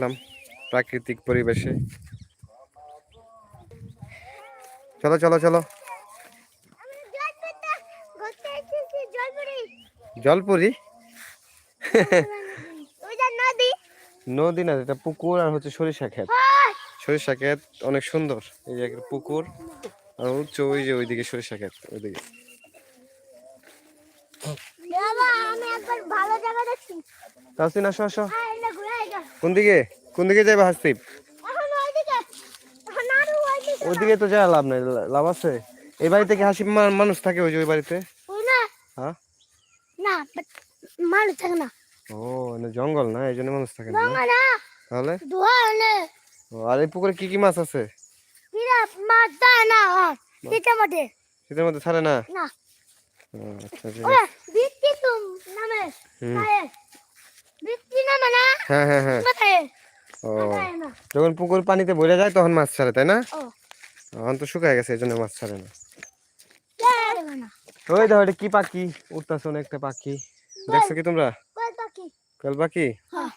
আসলাম প্রাকৃতিক পরিবেশে। চলো চলো চলো। জলপুরি? নদী না এটা পুকুর আর হচ্ছে সরিষা ক্ষেত। সরিষা ক্ষেত অনেক সুন্দর। এই যে একটা পুকুর আর উচ্চ ওই যে ওইদিকে সরিষা ক্ষেত ওইদিকে। তাহসিন আসো আসো। হ্যাঁ কোন দিকে? কোন দিকে যাবে হাসিব? ওইদিকে। তো যাওয়া লাভ নাই লাভ আছে? এই বাড়িতে কি হাসিব মানুষ থাকে ওই যে ওই বাড়িতে? হ্যাঁ? না মানুষ থাকে না। ও জঙ্গল না এই জন্য মানুষ থাকে না। তাহলে? আর এই পুকুরে কি কি মাছ আছে? মাছ দেয় না শীতের মধ্যে ছাড়ে না? আচ্ছা, নামে নামে না? হ্যাঁ হ্যাঁ হ্যাঁ। ও যখন পুকুর পানিতে ভরে যায় তখন মাছ ছাড়ে তাই না? ও। এখন তো শুকায় গেছে এই জন্য মাছ ছাড়ে না। ওই দেখো এটা কি পাখি? উঠতেছে অনেকটা পাখি। দেখছ কি তোমরা? কাল পাখি। হ্যাঁ।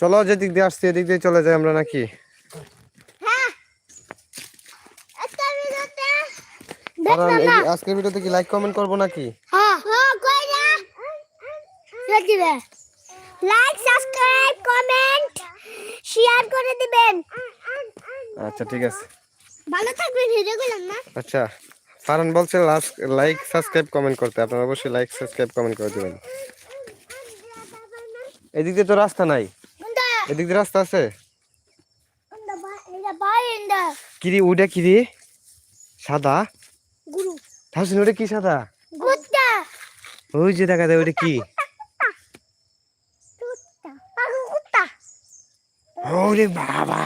চলো যেদিক দিয়ে আসছি এদিক দিয়ে চলে যাই আমরা নাকি? হ্যাঁ। একটা আজকের ভিডিওতে কি লাইক কমেন্ট করব নাকি? হ্যাঁ। দিবে লাইক সাবস্ক্রাইব কমেন্ট শেয়ার করে দিবেন। আচ্ছা ঠিক আছে। ভালো থাকবেনগুলো না। আচ্ছা ফারান বলছে লাইক সাবস্ক্রাইব কমেন্ট করতে। আপনারা অবশ্যই লাইক সাবস্ক্রাইব কমেন্ট করে দেবেন। এদিক দিয়ে তো রাস্তা নাই। এদিক দিয়ে রাস্তা আছে? কিরি ওটা কিরি? সাদা? গুরু। তাহলে ওটা কি সাদা? কুত্তা। ওই যে দেখা যায় ওটা কি? ওরে বাবা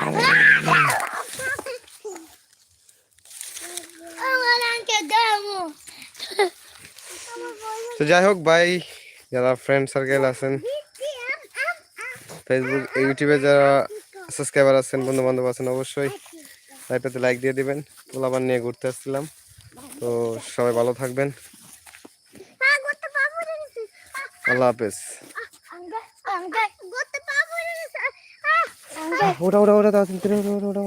তো যাই হোক ভাই যারা ফ্রেন্ড সার্কেল আছেন ফেসবুক ইউটিউবে যারা সাবস্ক্রাইবার আছেন বন্ধু বান্ধব আছেন অবশ্যই লাইভটাতে লাইক দিয়ে দিবেন। পোলাবান নিয়ে ঘুরতে আসছিলাম। তো সবাই ভালো থাকবেন। আল্লাহ হাফেজ। আঙ্কে আঙ্কে করতে পাবো রে আঙ্কে ওটা ওটা ওটা তাড়াতাড়ি ওটা ওটা ওটা